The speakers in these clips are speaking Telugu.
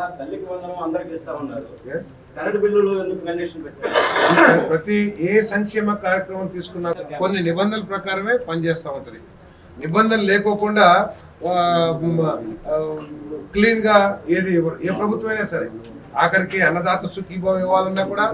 సార్ తల్లికి వందనం అందరికి ఇస్తా ఉన్నారు Yes. కరెంట్ బిల్లులు ఎందుకు కండిషన్ పెట్టారు ప్రతి ఏ సంక్షేమ కార్యక్రమం తీసుకున్నా కొన్ని నిబంధనల ప్రకారమే పనిచేస్తూ ఉంటుంది నిబంధనలు లేకోకుండా ఆ, మ్, ఆ, క్లీన్గా ఏది. ఏ ప్రభుత్వం అయినా సరే ఆఖరికి అన్నదాత సుఖీభావ ఇవ్వాలన్నా కూడా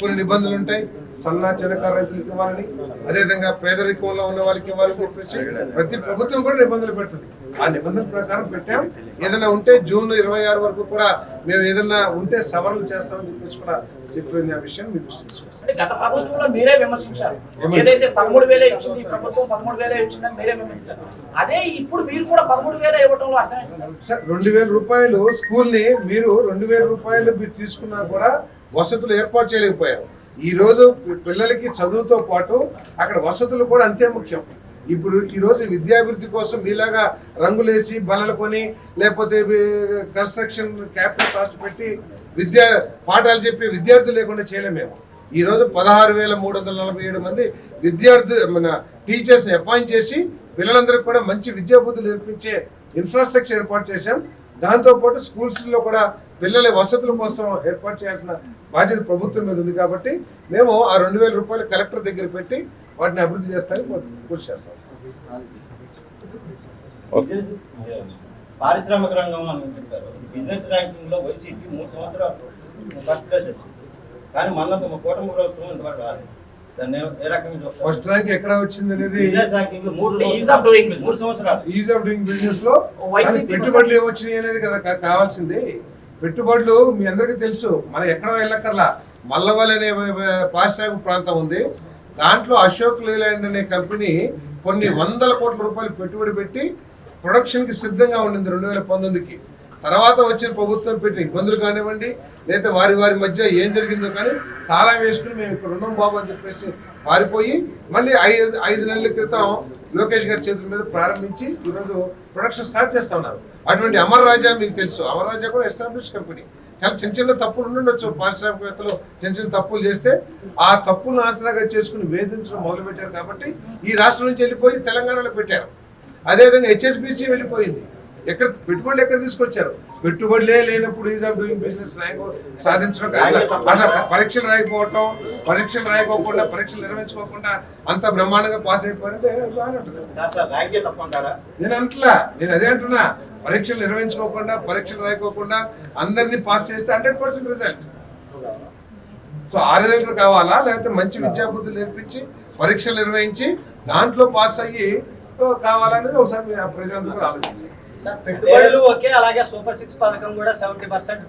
కొన్ని నిబంధనలు ఉంటాయి సన్న చిన్నకారు రైతులకు ఇవ్వాలని అదేవిధంగా పేదరికంలో ఉన్న వాళ్ళకి ఇవ్వాలని చెప్పేసి ప్రతి ప్రభుత్వం కూడా నిబంధనలు పెడుతుంది ఆ నిబంధనల ప్రకారం పెట్టాం. ఏదైనా ఉంటే జూన్ ఇరవై ఆరు వరకు కూడా మేము ఏదైనా ఉంటే సవరణలు చేస్తామని చెప్పేసి కూడా చెప్పిన విషయం మీకు తెలుసుకోవచ్చు అంటే గత ప్రభుత్వంలో మీరే విమర్శించారు. ఏదైతే పదమూడు వేలే ఇచ్చింది ప్రభుత్వం పదమూడు వేలే ఇచ్చిందని మీరే విమర్శించారు. అదే ఇప్పుడు మీరు కూడా పదమూడు వేలే ఇవ్వడంలో సార్? సార్ రెండు వేల రూపాయలు స్కూల్ని మీరు రెండు వేల రూపాయలు మీరు తీసుకున్నా కూడా వసతులు ఏర్పాటు చేయలేకపోయారు. ఈ రోజు పిల్లలకి చదువుతో పాటు అక్కడ వసతులు కూడా అంతే ముఖ్యం. ఇప్పుడు ఈరోజు విద్యాభివృద్ధి కోసం మీలాగా రంగులేసి బలలు కొని లేకపోతే కన్స్ట్రక్షన్ క్యాపిటల్ కాస్ట్ పెట్టి విద్యా పాఠాలు చెప్పి విద్యార్థులు లేకుండా చేయలేము మేము. ఈ రోజు పదహారు వేల మూడు వందల నలభై ఏడు మంది విద్యార్థి మన టీచర్స్ని అపాయింట్ చేసి పిల్లలందరికీ కూడా మంచి విద్యాబుద్ధులు నేర్పించే ఇన్ఫ్రాస్ట్రక్చర్ ఏర్పాటు చేశాం. దాంతోపాటు స్కూల్స్లో కూడా పిల్లల వసతుల కోసం ఏర్పాటు చేయాల్సిన బాధ్యత ప్రభుత్వం మీద ఉంది కాబట్టి మేము ఆ రెండు వేల రూపాయలు కలెక్టర్ దగ్గర పెట్టి వాటిని అభివృద్ధి చేస్తానికి కృషి చేస్తాం. పారిశ్రామిక రంగం బిజినెస్ ర్యాంకింగ్లో వైసీపీ మూడు సంవత్సరాలు ఫస్ట్ ప్లేస్ వచ్చింది. కానీ మన కూటమి ప్రభుత్వం ఇంతవరకు రాలేదు. ఫస్ట్ ర్యాంక్ ఎక్కడ వచ్చింది అనేది బిజినెస్ ర్యాంకింగ్లో మూడు సంవత్సరాలు. ఈజ్ ఆఫ్ డూయింగ్ బిజినెస్లో పెట్టుబడులు ఏమొచ్చినాయి అనేది కదా కావాల్సింది. పెట్టుబడులు మీ అందరికీ తెలుసు. మనం ఎక్కడ వెళ్ళక్కర్లా. మల్లవల్ అనే పారిశ్రామిక ప్రాంతం ఉంది. దాంట్లో అశోక్ లేలాండ్ అనే కంపెనీ కొన్ని వందల కోట్ల రూపాయలు పెట్టుబడి పెట్టి ప్రొడక్షన్కి సిద్ధంగా ఉండింది రెండు వేల పంతొమ్మిదికి. తర్వాత వచ్చిన ప్రభుత్వం పెట్టిన ఇబ్బందులు కానివ్వండి లేదా వారి వారి మధ్య ఏం జరిగిందో కానీ తాళం వేసుకుని మేము ఇక్కడ ఉన్నాం బాబు అని చెప్పేసి పారిపోయి మళ్ళీ ఐదు ఐదు నెలల క్రితం లోకేష్ గారి చేతుల మీద ప్రారంభించి ఈరోజు ప్రొడక్షన్ స్టార్ట్ చేస్తా ఉన్నారు. అటువంటి అమర్ రాజా మీకు తెలుసు. అమర్ రాజా కూడా ఎస్టాబ్లిష్ కంపెనీ చాలా చిన్న చిన్న తప్పులు ఉండుండొచ్చు పారిశ్రామికవేత్తలు చిన్న చిన్న తప్పులు చేస్తే ఆ తప్పులను ఆసరాగా చేసుకుని వేధించడం మొదలు పెట్టారు కాబట్టి ఈ రాష్ట్రం నుంచి వెళ్ళిపోయి తెలంగాణలో పెట్టారు. అదేవిధంగా హెచ్ఎస్బిసి వెళ్ళిపోయింది. ఎక్కడ పెట్టుబడులు ఎక్కడ తీసుకొచ్చారు? పెట్టుబడులే లేనప్పుడు ఈజ్ ఆఫ్ డూయింగ్ బిజినెస్ సాధించడం పరీక్షలు రాయకపోవటం పరీక్షలు రాయకోకుండా పరీక్షలు నిర్వహించుకోకుండా అంత బ్రహ్మాండంగా పాస్ అయిపోయారంటే బాగానే ఉంటుంది నేను అంటలా. నేను అదే అంటున్నా. పరీక్షలు నిర్వహించుకోకుండా పరీక్షలు రాయకోకుండా అందరినీ పాస్ చేస్తే హండ్రెడ్ పర్సెంట్ రిజల్ట్ సో ఆ రిజల్ట్ కావాలా లేకపోతే మంచి విద్యాబుద్ధులు నేర్పించి పరీక్షలు నిర్వహించి దాంట్లో పాస్ అయ్యి కావాలనేది ఒకసారి ప్రజలందరూ కూడా ఆలోచించాలి సార్ పెట్టుబడులు ఓకే అలాగే సూపర్ సిక్స్ పథకం కూడా సెవెంటీ పర్సెంట్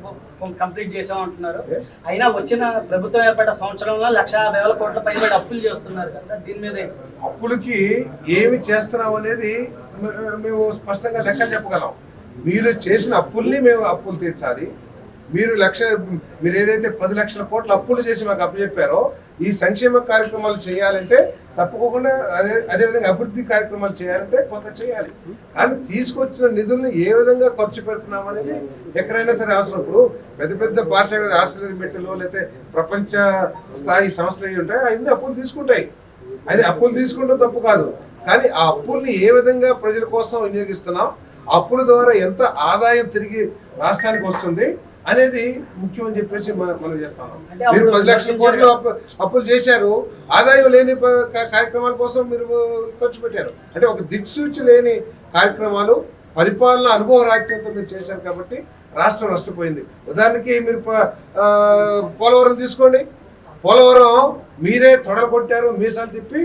కంప్లీట్ చేసాం అంటున్నారు. అయినా వచ్చిన ప్రభుత్వం ఏర్పడ్డ సంవత్సరంలో లక్ష యాభై వేల కోట్ల పైబడి అప్పులు చేస్తున్నారు కదా సార్ దీని మీద? అప్పులకి ఏమి చేస్తున్నాం అనేది మేము స్పష్టంగా లెక్క చెప్పగలం. మీరు చేసిన అప్పుల్ని మేము అప్పులు తీర్చాలి. మీరు లక్ష మీరు ఏదైతే పది లక్షల కోట్ల అప్పులు చేసి మాకు అప్పు చెప్పారో ఈ సంక్షేమ కార్యక్రమాలు చేయాలంటే తప్పకుండా అదే అదేవిధంగా అభివృద్ధి కార్యక్రమాలు చేయాలంటే కొంత చేయాలి. కానీ తీసుకొచ్చిన నిధులను ఏ విధంగా ఖర్చు పెడుతున్నాం అనేది ఎక్కడైనా సరే అవసరం. ఇప్పుడు పెద్ద పెద్ద పాఠశాల ఆర్సిలరీ మెట్టలు లేకపోతే ప్రపంచ స్థాయి సంస్థలు ఉంటాయి అవన్నీ అప్పులు తీసుకుంటాయి. అది అప్పులు తీసుకుంటే తప్పు కాదు. కానీ ఆ అప్పుల్ని ఏ విధంగా ప్రజల కోసం వినియోగిస్తున్నాం? అప్పుల ద్వారా ఎంత ఆదాయం తిరిగి రాష్ట్రానికి వస్తుంది అనేది ముఖ్యం అని చెప్పేసి మనం చేస్తాం మీరు పది లక్షల కోట్లు అప్పు- అప్పులు చేశారు. ఆదాయం లేని కార్యక్రమాల కోసం మీరు ఖర్చు పెట్టారు. అంటే ఒక దిక్సూచి లేని కార్యక్రమాలు పరిపాలన అనుభవ రాజ్యంతో మీరు చేశారు కాబట్టి రాష్ట్రం నష్టపోయింది. ఉదాహరణకి మీరు పోలవరం తీసుకోండి. పోలవరం మీరే తొడలు కొట్టారు మీసాలు తిప్పి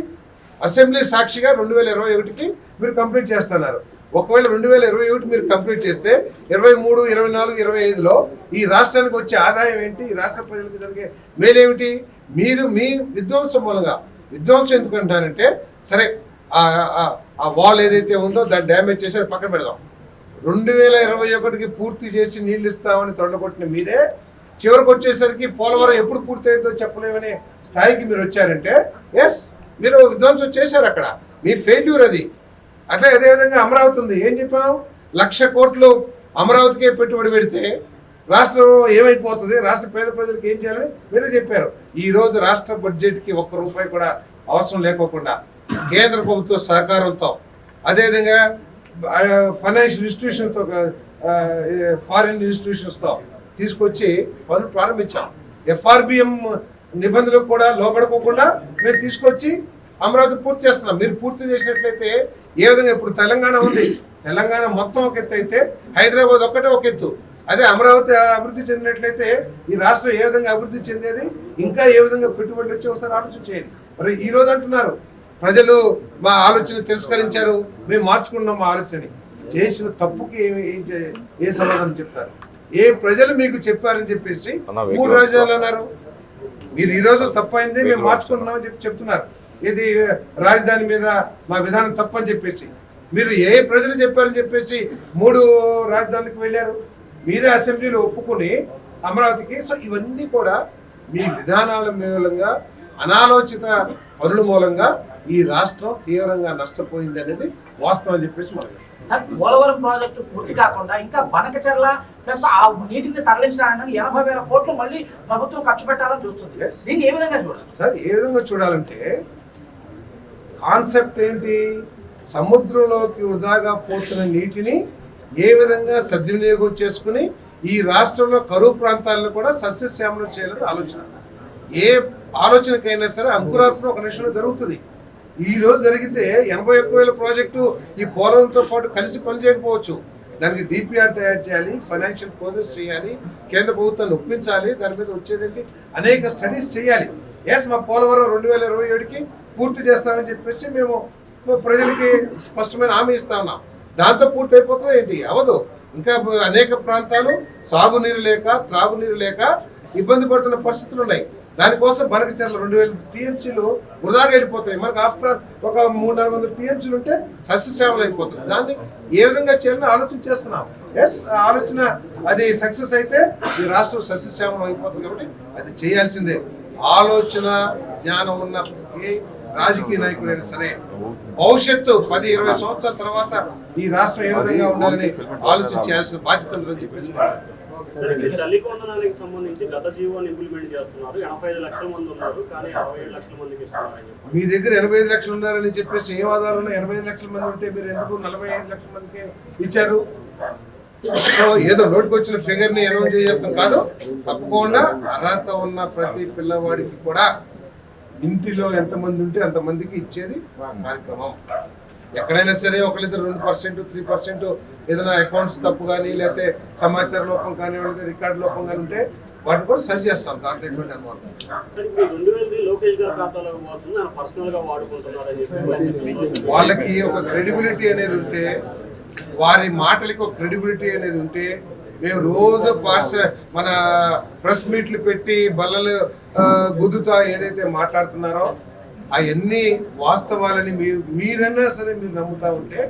అసెంబ్లీ సాక్షిగా రెండు వేల ఇరవై ఒకటికి మీరు కంప్లీట్ చేస్తున్నారు. ఒకవేళ రెండు వేల ఇరవై ఒకటి మీరు కంప్లీట్ చేస్తే ఇరవై మూడు ఇరవై నాలుగు ఇరవై ఐదులో ఈ రాష్ట్రానికి వచ్చే ఆదాయం ఏంటి? ఈ రాష్ట్ర ప్రజలకు జరిగే మేలేమిటి? మీరు మీ విధ్వంసం మూలంగా విధ్వంసం ఎందుకు అంటారంటే సరే ఆ- వాల్ ఏదైతే ఉందో దాన్ని డ్యామేజ్ చేసి పక్కన పెడదాం. రెండు వేల ఇరవై ఒకటికి పూర్తి చేసి నీళ్ళు ఇస్తామని తొండగొట్టిన మీరే చివరికి వచ్చేసరికి పోలవరం ఎప్పుడు పూర్తయిందో చెప్పలేమనే స్థాయికి మీరు వచ్చారంటే ఎస్ మీరు విధ్వంసం చేశారు అక్కడ. మీ ఫెయిల్యూర్ అది. అట్లా అదేవిధంగా అమరావతి ఉంది. ఏం చెప్పాం లక్ష కోట్లు అమరావతికే పెట్టుబడి పెడితే రాష్ట్రం ఏమైపోతుంది? రాష్ట్ర పేద ప్రజలకు ఏం చేయాలని మీరే చెప్పారు. ఈ రోజు రాష్ట్ర బడ్జెట్కి ఒక్క రూపాయి కూడా అవసరం లేకోకుండా కేంద్ర ప్రభుత్వ సహకారంతో అదేవిధంగా ఫైనాన్షియల్ ఇన్స్టిట్యూషన్తో ఫారిన్ ఇన్స్టిట్యూషన్స్తో తీసుకొచ్చి పనులు ప్రారంభించాం. ఎఫ్ఆర్బిఎం నిబంధనలకు కూడా లోపడుకోకుండా మేము తీసుకొచ్చి అమరావతి పూర్తి చేస్తున్నాం. మీరు పూర్తి చేసినట్లయితే ఏ విధంగా ఇప్పుడు తెలంగాణ ఉంది. తెలంగాణ మొత్తం ఒక ఎత్తు అయితే హైదరాబాద్ ఒక్కటే ఒక ఎత్తు. అదే అమరావతి అభివృద్ధి చెందినట్లయితే ఈ రాష్ట్రం ఏ విధంగా అభివృద్ధి చెందేది? ఇంకా ఏ విధంగా పెట్టుబడులు వచ్చి ఒకసారి ఆలోచన చేయండి మరి ఈ రోజు అంటున్నారు ప్రజలు మా ఆలోచన తిరస్కరించారు మేము మార్చుకున్నాం మా ఆలోచనని చేసిన తప్పుకి ఏం సమాధానం చెప్తారు? ఏ ప్రజలు మీకు చెప్పారని చెప్పేసి మూడు రాజ్యాలు అన్నారు. మీరు ఈ రోజు తప్పైంది మేము మార్చుకుంటున్నామని చెప్పి చెప్తున్నారు. ఇది రాజధాని మీద మా విధానం తప్పని చెప్పేసి. మీరు ఏ ప్రజలు చెప్పారని చెప్పేసి మూడు రాజధానికి వెళ్ళారు. మీరే అసెంబ్లీలో ఒప్పుకొని అమరావతికి సో ఇవన్నీ కూడా మీ విధానాల మూలంగా అనాలోచిత పనుల మూలంగా ఈ రాష్ట్రం తీవ్రంగా నష్టపోయింది అనేది వాస్తవం అని చెప్పేసి మనం సార్ పోలవరం ప్రాజెక్టు పూర్తి కాకుండా ఇంకా బనకచర్ల ప్లస్ ఆ నీటిని తరలించాలని ఎనభై వేల కోట్లు మళ్ళీ ప్రభుత్వం ఖర్చు పెట్టాలని చూస్తుంది. దీన్ని ఏ విధంగా చూడాలి? సార్ ఏ విధంగా చూడాలంటే కాన్సెప్ట్ ఏంటి? సముద్రంలోకి వృధాగా పోతున్న నీటిని ఏ విధంగా సద్వినియోగం చేసుకుని ఈ రాష్ట్రంలో కరువు ప్రాంతాలను కూడా సస్యశ్యామలం చేయాలని ఆలోచన. ఏ ఆలోచనకైనా సరే అంకురార్పణ ఒక నిమిషంలో జరుగుతుంది. ఈ రోజు జరిగితే ఎనభై ఒక్క వేల ప్రాజెక్టు ఈ పోలవరంతో పాటు కలిసి పనిచేయకపోవచ్చు. దానికి డిపిఆర్ తయారు చేయాలి ఫైనాన్షియల్ ప్రాసెస్ చేయాలి కేంద్ర ప్రభుత్వాన్ని ఒప్పించాలి దాని మీద వచ్చేదేంటి? అనేక స్టడీస్ చేయాలి. ఎస్ మా పోలవరం రెండు వేల ఇరవై ఏడుకి పూర్తి చేస్తామని చెప్పేసి మేము ప్రజలకి స్పష్టమైన హామీ ఇస్తా ఉన్నాం. దాంతో పూర్తి అయిపోతుంది ఏంటి? అవదు. ఇంకా అనేక ప్రాంతాలు సాగునీరు లేక త్రాగునీరు లేక ఇబ్బంది పడుతున్న పరిస్థితులు ఉన్నాయి. దానికోసం బనకచర్ల రెండు వేల టీఎంసీలు వృధాగా వెళ్ళిపోతున్నాయి. మనకు ఆఫ్టర్ ఒక మూడు నాలుగు వందల టీఎంసీలు ఉంటే సస్యసేవలు అయిపోతుంది. దాన్ని ఏ విధంగా చేయాలని ఆలోచన చేస్తున్నాం. ఎస్ ఆలోచన అది సక్సెస్ అయితే ఈ రాష్ట్రం సస్యశ్యామలం అయిపోతుంది కాబట్టి అది చేయాల్సిందే. ఆలోచన జ్ఞానం ఉన్న ఏ రాజకీయ నాయకుడైనా సరే భవిష్యత్తు పది ఇరవై సంవత్సరాల తర్వాత ఈ రాష్ట్రం ఏ విధంగా ఉండాలని ఆలోచన చేయాల్సిన బాధ్యత ఉంటుందని చెప్పేసి భావిస్తున్నాను. సరే, మీరు తల్లి కొందనానికి సంబంధించి గత జీవోని ఇంప్లిమెంట్ చేస్తున్నారు ఎనభై ఐదు లక్షల మంది ఉన్నారు కానీ అరవై ఏడు లక్షల మందికి ఇస్తున్నారని చెప్పి. మీ దగ్గర ఎనభై ఐదు లక్షలు ఉన్నారని చెప్పేసి ఏం ఆధారం? ఎనభై ఐదు లక్షల మంది ఉంటే మీరు ఎందుకు నలభై ఐదు లక్షల మందికి ఇచ్చారు ఏదో నోటికొచ్చిన ఫిగర్ని అనౌన్స్ చేస్తాం కాదు తప్పకుండా అర్హత ఉన్న ప్రతి పిల్లవాడికి కూడా ఇంటిలో ఎంతమంది ఉంటే అంతమందికి ఇచ్చేది మా కార్యక్రమం ఎక్కడైనా సరే ఒకళ్ళిద్దరు రెండు పర్సెంట్ త్రీ పర్సెంట్ ఏదైనా అకౌంట్స్ తప్పు కానీ లేకపోతే సమాచార లోపం కానీ లేకపోతే రికార్డు లోపం కానీ ఉంటే వాటిని కూడా సరి చేస్తాం దాంట్లో ఎటువంటి చెప్పి వాళ్ళకి ఒక క్రెడిబిలిటీ అనేది ఉంటే వారి మాటలకి ఒక క్రెడిబిలిటీ అనేది ఉంటే మేము రోజు పాస్ మన ప్రెస్ మీట్లు పెట్టి బల్లలు గుద్దుతా ఏదైతే మాట్లాడుతున్నారో అవన్నీ వాస్తవాలని మీరు మీరన్నా సరే మీరు నమ్ముతా ఉంటే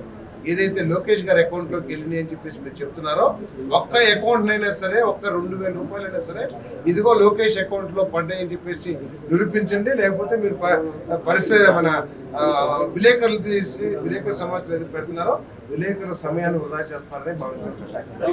ఏదైతే లోకేష్ గారి అకౌంట్లోకి వెళ్ళినాయి అని చెప్పేసి మీరు చెప్తున్నారో ఒక్క అకౌంట్ అయినా సరే ఒక్క రెండు వేల రూపాయలైనా సరే ఇదిగో లోకేష్ అకౌంట్లో పడ్డాయి అని చెప్పేసి నిరూపించండి. లేకపోతే మీరు ప- పరిస్థితి మన విలేకరులు తీసి విలేకరుల సమాచారం ఏది పెడుతున్నారో విలేకరుల సమయాన్ని వృధా చేస్తారని భావించారు